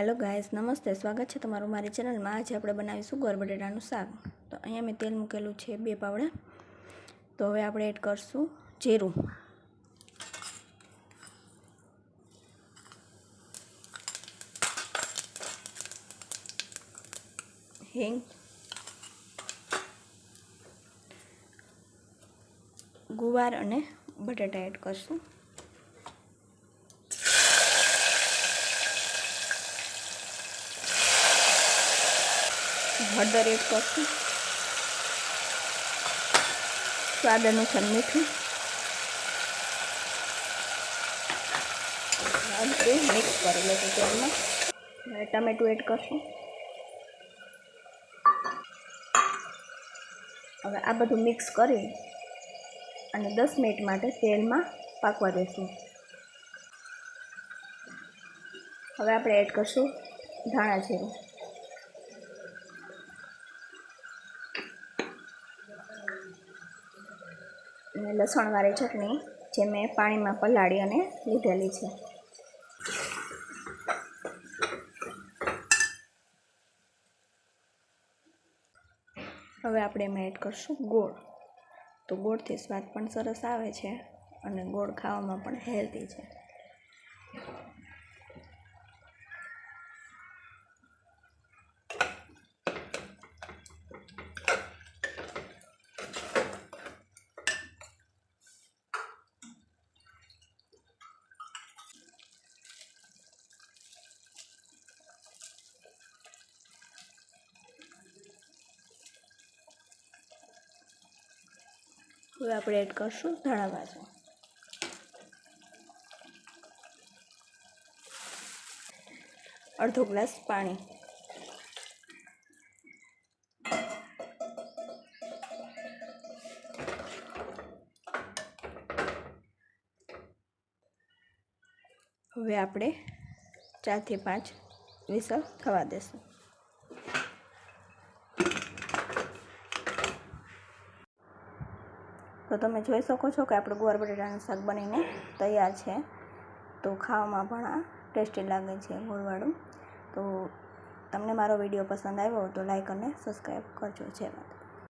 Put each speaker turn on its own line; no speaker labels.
Hello guys નમસ્તે, સ્વાગત છે તમારું મારી ચેનલમાં. આજે આપણે બનાવીશું ગોર બટેટાનું શાક. તો અહીંયા મેં તેલ મૂકેલું છે બે પાવડા. તો હવે આપણે એડ કરશું જીરું. હિંગ. ગુવાર અને બટેટા એડ કરશું. હળદર એડ કરશું. સ્વાદ અનુસાર મીઠું. તે મિક્સ કરી લઈશું તેલમાં. ટમેટું એડ કરશું. હવે આ બધું મિક્સ કરી અને દસ મિનિટ માટે તેલમાં પાકવા દઈશું હવે આપણે એડ કરશું ધાણા જીરું. અને લસણવાળી ચટણી જે મેં પાણીમાં પલાળી અને લીધેલી છે. હવે આપણે એમાં એડ કરશું ગોળ. તો ગોળથી સ્વાદ પણ સરસ આવે છે અને ગોળ ખાવામાં પણ હેલ્ધી છે. હવે આપણે એડ કરશું ધાણા ભાજી અડધો ગ્લાસ પાણી. હવે આપણે ચારથી પાંચ વિસલ થવા દેશું. તો તમે જોઈ શકો છો કે આપણું ગુવાર બટેટાનું શાક બનીને તૈયાર છે. તો ખાવામાં પણ આ ટેસ્ટી લાગે છે ગોળવાળું. તો તમને મારો વીડિયો પસંદ આવ્યો તો લાઈક અને સબસ્ક્રાઈબ કરજો. જય માતા